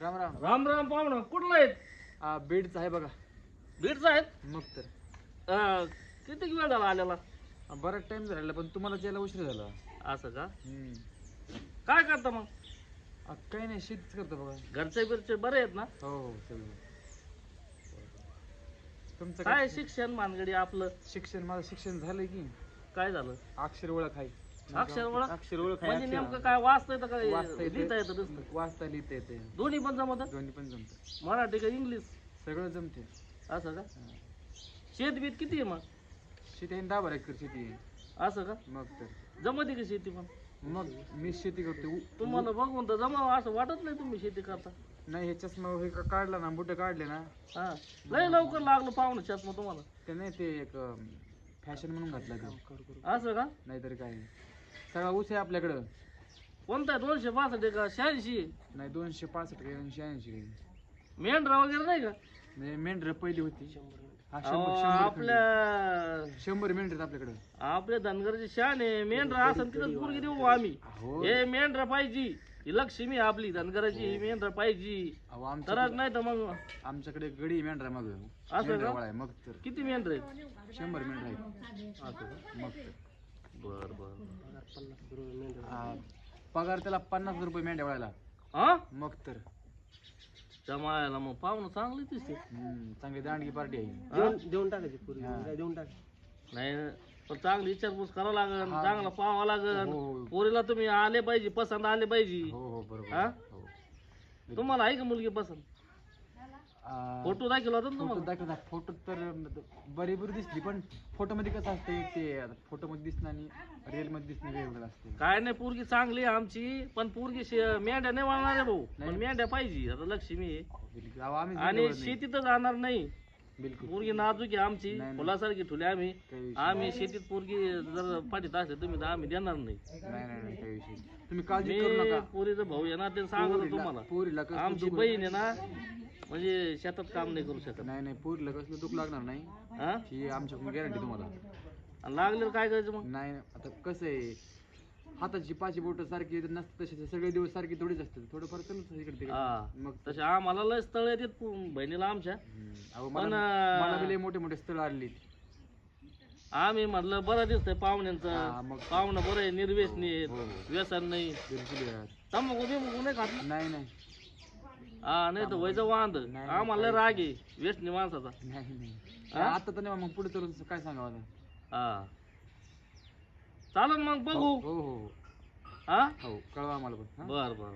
राम राम. राम राम पाहुणं कुठला आहेत? आ, बीडचा आहे बघा. बीडचा आहेत? मग तर. अं, किती वेळ झाला आलेला आ, बराच टाइम झालेला पण तुम्हाला यायला उशीर झाला. असं का? हम्म. काय करता मग? आ, काही नाही शेतीच करतो बघा. घरचे बिरचे बरे आहेत ना? हो हो सगळं. तुमचं काय शिक्षण मानगडी आपलं? शिक्षण माझं शिक्षण झालंय की. काय झालं? अक्षर ओळख आहे अक्षर ओळख अक्षर ओळख म्हणजे नेमकं काय वाचता येतं काय वाचता येतं. लिहिता येतं नुसतं? वाचता लिहिता येते. दोन्ही पण जमत? दोन्ही पण जमत. मराठी का इंग्लिश? सगळं जमते असं का? शेत बीत किती आहे मग? शेती आहे दहा बारा एकर शेती आहे. असं का? मग तर. जमती का शेती पण? मग मी शेती करतो उ- तुम्हाला बघून तर जमावं असं वाटत नाही तुम्ही शेती करता. नाही हे चष्मा हे का- काढला ना बुट काढले ना. हा. लय लवकर लागलं पाहुणं चष्मा तुम्हाला. ते नाही ते एक फॅशन म्हणून घातला ते. असं का? नाहीतर काय? सगळा ऊस आहे आपल्याकडं. कोणता? दोनशे पासष्ट आहे का? शहाऐंशी? नाही दोनशे पासष्ट काही दोनशे ऐंशी काही मेंढरा वगैरे नाही का? म्हणजे मेंढर पहिली होती. हा अहो, शंभर आपल्या शंभर मेंढर आपल्याकडं. आपल्या धनगरची शान आहे. मेंढरा असं तिथं पोरगी देऊ आम्ही. हो हे मेंढरा पाहिजे. ही लक्ष्मी आहे आपली धनगराची ही. मेंढरा पाहिजे. अहो तरच नाही तर मग आमच्याकडे गडी मेंढरा मग. असं का? आहे मग तर. किती मेंढर आहेत? शंभर मेंढर आहेत? मग तर. बर बर. हा, पगार त्याला पन्नास रुपये मेंढ्या वळायला. हा मग तर. जमायला मग पाहुणं चांगली दिसते. हम्म, चांगली दांडगी पार्टी आहे. हा? देऊन टाकायची पुरी हा. देऊन टाक. नाही पण चांगली विचारपूस करावं लागेल हा. चांगला पाहावं हो लागेल हो. पोरीला तुम्ही आले पाहिजे पसंत आले पाहिजे. हो हो बरोबर. हा? हो. तुम्हाला आहे का मुलगी पसंत? आ, फोटो दाखवला होता ना फोटो तुम्हाला? दाखवता फोटो तर बरी बरी दिसली पण फोटो मध्ये कसं असते ते फोटो मध्ये दिसणं आणि रिअलमध्ये दिसणं वेगवेगळं असते काय नाही पोरगी चांगली आहे आमची पण पोरगी शे- मेंढ्या नाही वळणार आहे भाऊ. पण मेंढ्या पाहिजे आता लक्ष्मी आहे. आम्ही आणि. शेतीतच जाणार नाही. बिलकुल. पोरगी नाजूक आहे आमची. नाही, नाही. फुलासारखी ठुले आम्ही. काही विषय आम्ही शेतीत पोरगी जर पाठीत असले तुम्ही तर आम्ही देणार नाही. नाही नाही नाही काही विषय नाही. तुम्ही काळजी करू मी नका. पोरीचा भाऊ आहे ना ते सांगतो पोरीला- तुम्हाला पोरीला कसलं आमची दुख- बहीण आहे ना म्हणजे शेतात काम नाही करू शकत. नाही नाही पोरीला कसलं दुःख लागणार नाही. हा? ही आमच्याकडून गॅरंटी तुम्हाला. आणि लागलं तर काय करायचं मग? नाही आता कसं आहे हाताची पाची बोट सारखी नसते तसे सगळे दिवस सारखी थोडीच असते थोडंफार चालूच इकडे तिकडे. हा. मग तसे आम्हाला लय स्थळ येतात पो- बहिणीला आमच्या. हम्म. अहो पण मला अं, मला बी लय मोठे मोठे स्थळ आलेली आम्ही म्हटलं बरं दिसतंय हा, पाहुण्यांचं मग. पाहुणं बरं आहे निर्व्यसनी आहेत हो, हो. व्यसन नाही बिलकुल यार तंबाखू बिंबाखू नाही खात नाही नाही. हा नाही तर व्हायचं वांद. नाही, आम्हाला लय राग आहे व्यसनी माणसाचा. नाही नाही. हा? आता तर नाही मग पुढे चलून काय सांगावं आता? हा. चालेल मग बघू. हो हो हो. हा? हो कळवा आम्हाला पण हा? बर बर.